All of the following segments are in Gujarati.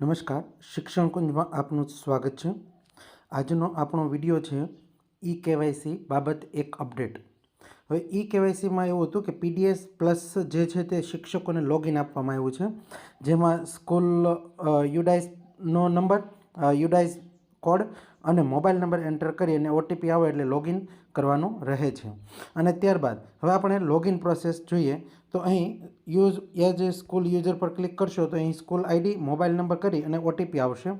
નમસ્કાર, શિક્ષણ કુંજમાં આપનું સ્વાગત છે. આજનો આપણો વીડિયો છે ઈ કેવાયસી બાબત એક અપડેટ. હવે ઈ કેવાયસીમાં એવું હતું કે પીડીએસ પ્લસ જે છે તે શિક્ષકોને લોગિન આપવામાં આવ્યું છે. જેમાં સ્કૂલ યુડાઇસનો નંબર યુડાઇસ કોડ અને મોબાઈલ નંબર એન્ટર કરી અને ઓટીપી આવે એટલે લોગિન કરવાનું રહે છે. અને ત્યારબાદ હવે આપણે લોગિન પ્રોસેસ જોઈએ. તો અહીં use as a school user પર ક્લિક કરશો તો અહીં સ્કૂલ આઈડી મોબાઈલ નંબર કરી અને ઓટીપી આવશે.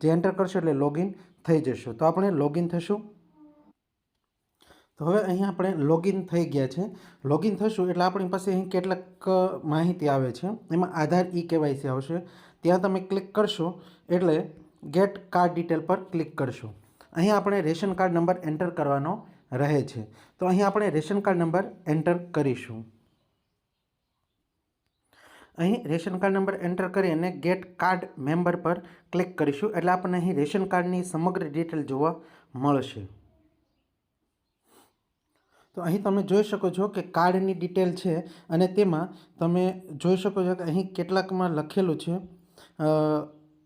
જે એન્ટર કરશો એટલે લોગિન થઈ જશો. તો આપણે લોગિન થશું. તો હવે અહીં આપણે લોગિન થઈ ગયા છે. લોગિન થશું એટલે આપણી પાસે અહીં કેટલાક માહિતી આવે છે. એમાં આધાર ઈ કેવાયસી આવશે. ત્યાં તમે ક્લિક કરશો એટલે ગેટ કાર્ડ ડિટેલ પર ક્લિક કરશું. અહીં આપણે રેશન કાર્ડ નંબર એન્ટર કરવાનો રહે છે. તો અહીં આપણે રેશન કાર્ડ નંબર એન્ટર કરીશું. અહીં રેશન કાર્ડ નંબર એન્ટર કરી અને ગેટ કાર્ડ મેમ્બર પર ક્લિક કરીશું એટલે આપણને અહીં રેશન કાર્ડની સમગ્ર ડિટેલ જોવા મળશે. તો અહીં તમે જોઈ શકો છો કે કાર્ડની ડિટેલ છે અને તેમાં તમે જોઈ શકો છો કે અહીં કેટલાકમાં લખેલું છે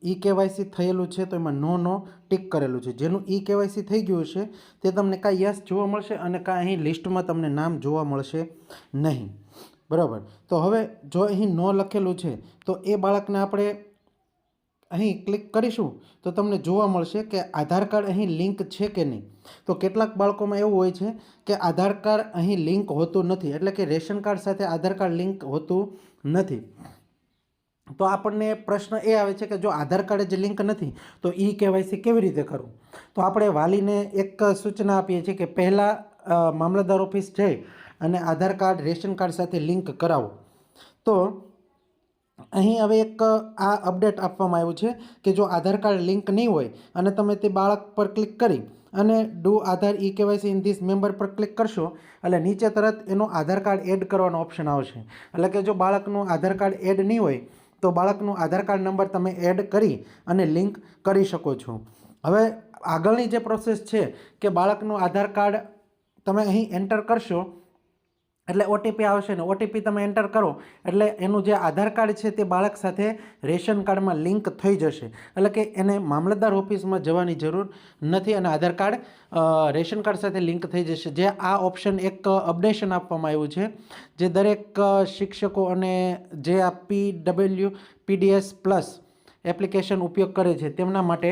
ઈ કેવાયસી થયેલું છે તો એમાં નો નો ટીક કરેલું છે. જેનું ઈ કેવાયસી થઈ ગયું છે તે તમને કાં યસ જોવા મળશે અને કાં અહીં લિસ્ટમાં તમને નામ જોવા મળશે નહીં. બરાબર? તો હવે જો અહીં નો લખેલું છે, તો એ બાળકને આપણે અહીં ક્લિક કરીશું તો તમને જોવા મળશે કે આધાર કાર્ડ અહીં લિંક છે કે નહીં. તો કેટલાક બાળકોમાં એવું હોય છે કે આધાર કાર્ડ અહીં લિંક હોતું નથી, એટલે કે રેશન કાર્ડ સાથે આધાર કાર્ડ લિંક હોતું નથી. તો આપણને પ્રશ્ન એ આવે છે કે જો આધાર કાર્ડ જ લિંક નથી, તો ઈ કેવાયસી કેવી રીતે કરવું તો આપણે વાલીને એક સૂચના આપીએ છીએ કે પહેલાં મામલતદાર ઓફિસ જઈ અને આધાર કાર્ડ, રેશન કાર્ડ સાથે લિંક કરાવો. તો અહીં હવે એક, આ અપડેટ આપવામાં આવ્યું છે કે જો આધાર કાર્ડ લિંક નહીં હોય અને તમે તે બાળક પર ક્લિક કરી અને do Aadhaar e KYC in this member પર ક્લિક કરશો, એટલે નીચે તરત એનો આધાર કાર્ડ એડ કરવાનો ઓપ્શન આવશે. એટલે કે જો બાળકનું આધાર કાર્ડ એડ નહીં હોય તો બાળકનું આધાર કાર્ડ નંબર તમે એડ કરી અને લિંક કરી શકો છો. હવે આગળની જે પ્રોસેસ છે કે બાળકનું આધાર કાર્ડ તમે અહીં એન્ટર કરશો એટલે ઓટીપી આવશે ને ઓટીપી તમે એન્ટર કરો. એટલે એનું જે આધાર કાર્ડ છે તે બાળક સાથે રેશન કાર્ડમાં લિંક થઈ જશે. એટલે કે એને મામલતદાર ઓફિસમાં જવાની જરૂર નથી અને આધાર કાર્ડ રેશન કાર્ડ સાથે લિંક થઈ જશે. જે આ ઓપ્શન એક અપડેશન આપવામાં આવ્યું છે, જે દરેક શિક્ષકો અને જે આ P W PDS plus application ઉપયોગ કરે છે તેમના માટે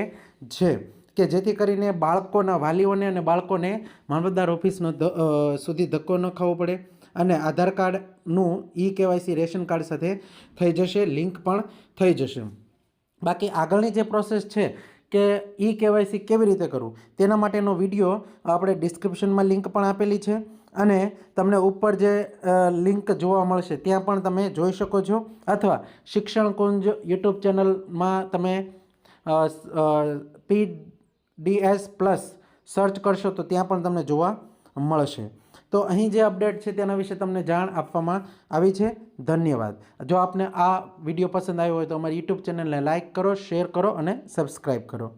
છે કે જેથી કરીને બાળકોના વાલીઓને અને બાળકોને મામલતદાર ઓફિસનો સુધી ધક્કો ન ખાવો પડે. અને આધાર કાર્ડનું ઈ કેવાયસી રેશન કાર્ડ સાથે થઈ જશે, લિંક પણ થઈ જશે. બાકી આગળની જે પ્રોસેસ છે કે ઈ કેવાયસી કેવી રીતે કરવું, તેના માટેનો વીડિયો આપણે ડિસ્ક્રિપ્શનમાં લિંક પણ આપેલી છે અને તમને ઉપર જે લિંક જોવા મળશે ત્યાં પણ તમે જોઈ શકો છો અથવા શિક્ષણ કુંજ યુટ્યુબ ચેનલમાં તમે પી ડીએસ પ્લસ સર્ચ કરશો તો ત્યાં પણ તમને જોવા મળશે. તો અહીં જે અપડેટ છે તેના વિશે તમને જાણ આપવામાં આવી છે. ધન્યવાદ. જો આપને આ વીડિયો પસંદ આવ્યો હોય તો અમારી યુટ્યુબ ચેનલને લાઇક કરો, શેર કરો અને સબસ્ક્રાઈબ કરો.